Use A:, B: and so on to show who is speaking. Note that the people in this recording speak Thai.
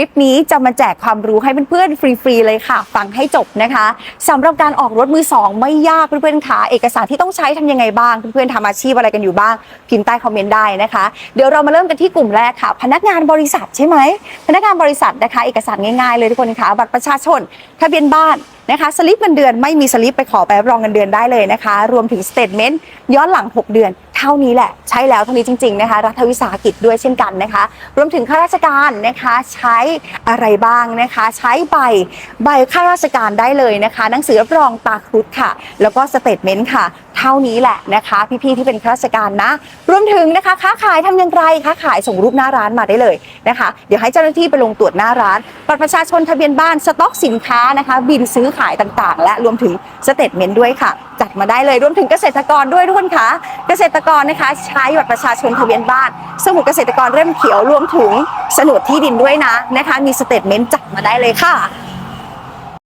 A: ลิปนี้จะมาแจกความรู้ให้เพื่อนๆฟรีๆเลยค่ะ ฟังให้จบนะคะสำหรับการออกรถมือสองไม่ยากเพื่อนๆค่ะเอกสารที่ต้องใช้ทำยังไงบ้างเพื่อนๆทำอาชีพอะไรกันอยู่บ้างพิมพ์ใต้คอมเมนต์ได้นะคะ เดี๋ยวเรามาเริ่มกันที่กลุ่มแรกค่ะ พนักงานบริษัทใช่ไหมพนักงานบริษัทนะคะ เอกสารง่ายๆเลยทุกคนค่ะบัตรประชาชนทะเบียนบ้านนะคะสลิปเงินเดือนไม่มีสลิปไปขอไปรับรองเงินเดือนได้เลยนะคะ รวมถึงสเตทเมนต์ย้อนหลัง 6 เดือน เท่านี้แหละใช้แล้วเท่านี้จริง ๆนะคะ รัฐวิสาหกิจด้วยเช่นกันนะคะ รวมถึงข้าราชการนะคะใช้อะไรบ้างนะคะ ใช้ใบใบข้าราชการได้เลยนะคะ หนังสือรับรองตาครุฑค่ะ แล้วก็สเตทเมนต์ค่ะ เท่านี้แหละนะคะ พี่ๆที่เป็นข้าราชการนะ รวมถึงนะคะค้าขายทำอย่างไรค้าขายส่งรูปหน้าร้านมาได้เลยนะคะ เดี๋ยวให้เจ้าหน้าที่ไปลงตรวจหน้าร้านบัตรประชาชนทะเบียนบ้านสต็อกสินค้านะคะ บินซื้อขายต่างๆ และรวมถึงสเตทเมนต์ด้วยค่ะ จัดมาได้เลยรวมถึงเกษตรกรด้วยทุกคนค่ะ เกษตรกรนะคะใช้บัตรประชาชนทะเบียนบ้าน สมุดเกษตรกรเล่มเขียวรวมถึงสนุดที่ดินด้วยนะนะคะ มีสเตทเมนต์จัดมาได้เลยค่ะ